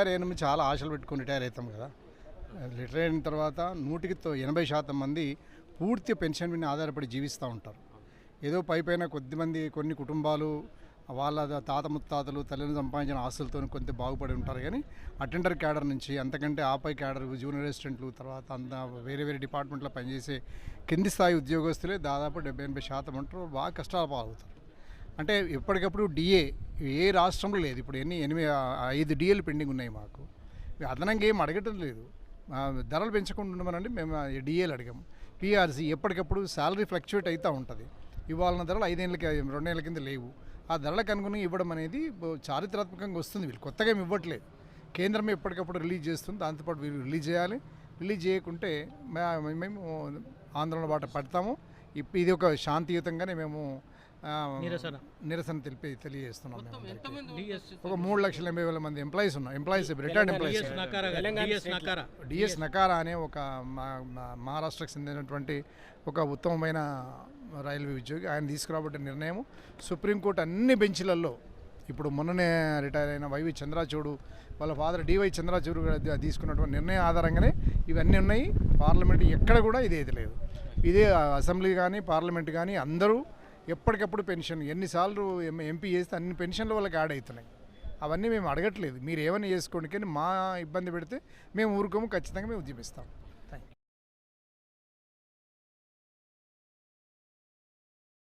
Retire అయిన చాలా ఆశలు పెట్టుకొని రిటైర్ అవుతాం కదా. రిటైర్ అయిన తర్వాత నూటికి ఎనభై శాతం మంది పూర్తి పెన్షన్ మీద ఆధారపడి జీవిస్తూ ఉంటారు. ఏదో పైపైన కొద్దిమంది కొన్ని కుటుంబాలు వాళ్ళ తాత ముత్తాతలు తల్లిని సంపాదించిన ఆస్తులతో కొంత బాగుపడి ఉంటారు కానీ అటెండర్ క్యాడర్ నుంచి అంతకంటే ఆపై క్యాడర్ జూనియర్ అసిస్టెంట్లు తర్వాత అంత వేరే వేరే డిపార్ట్మెంట్లో పనిచేసే కింది స్థాయి ఉద్యోగస్తులే దాదాపు డెబ్బై ఎనభై శాతం ఉంటారు. బాగా కష్టాలు పాలవుతారు. అంటే ఎప్పటికప్పుడు డిఏ ఏ రాష్ట్రంలో లేదు. ఇప్పుడు ఎన్ని ఎనిమిది ఐదు డిఏలు పెండింగ్ ఉన్నాయి మాకు. అదనంగా ఏం అడగటం లేదు. ధరలు పెంచకుండా ఉండమనండి మేము డిఏలు అడిగాము. పిఆర్సీ ఎప్పటికప్పుడు శాలరీ ఫ్లక్చువేట్ అవుతూ ఉంటుంది. ఇవాళ ధరలు ఐదేళ్ళకి రెండేళ్ళ కింద లేవు. ఆ ధరలకు అనుగుణంగా ఇవ్వడం అనేది చారిత్రాత్మకంగా వస్తుంది. వీళ్ళు కొత్తగా ఏమి ఇవ్వట్లేదు. కేంద్రం ఎప్పటికప్పుడు రిలీజ్ చేస్తుంది. దాంతోపాటు వీళ్ళు రిలీజ్ చేయాలి. రిలీజ్ చేయకుంటే మే- మేము ఆందోళన బాట పడతాము. ఇప్ ఇది ఒక శాంతియుతంగానే మేము నిరసన. నిరసన తెలిపి తెలియజేస్తున్నాం ఒక మూడు లక్షల ఎనభై వేల మంది ఎంప్లాయీస్ ఉన్నారు. Employees retired employees DS Nakara DS Nakara. DS Nakara అనే ఒక మహారాష్ట్రకు చెందినటువంటి ఒక ఉత్తమమైన రైల్వే ఉద్యోగి. ఆయన తీసుకురాబట్టే నిర్ణయం సుప్రీంకోర్టు అన్ని బెంచ్లలో ఇప్పుడు మొన్ననే రిటైర్ అయిన వైవి చంద్రాచూడు వాళ్ళ ఫాదర్ డివై చంద్రాచూడు గారు తీసుకున్నటువంటి నిర్ణయం ఆధారంగానే ఇవన్నీ ఉన్నాయి. పార్లమెంట్ ఎక్కడ కూడా ఇది ఏది లేదు. ఇదే అసెంబ్లీ కానీ పార్లమెంట్ కానీ అందరూ ఎప్పటికప్పుడు పెన్షన్ ఎన్నిసార్లు ఎం- ఎంపీ చేస్తే అన్ని పెన్షన్లు వాళ్ళకి యాడ్ అవుతున్నాయి. అవన్నీ మేము అడగట్లేదు. మీరు ఏమైనా చేసుకోండి కానీ మా ఇబ్బంది పెడితే మేము ఊరుకోము ఖచ్చితంగా మేము ఉద్యమిస్తాం.